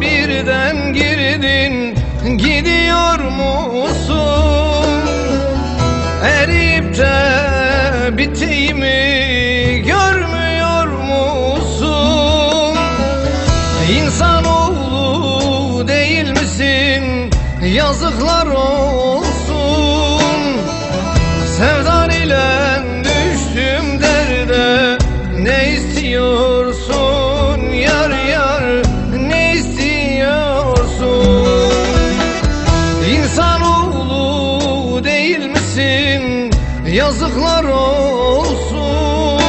birden girdin gidiyor musun? Erip de biteyimi görmüyor musun? İnsanoğlu değil misin? Yazıklar olsun yazıklar olsun.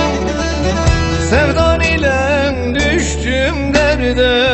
Sevdan ile düştüm derde.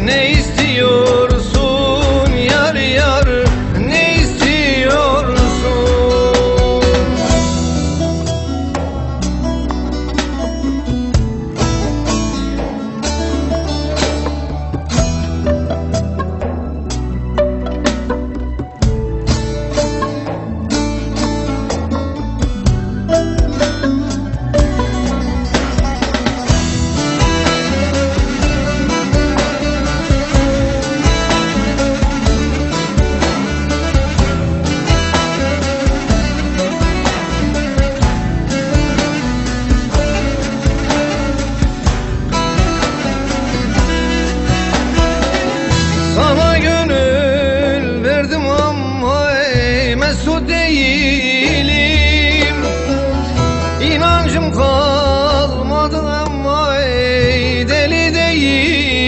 name. su değilim. İnancım kalmadı ama ey deli değil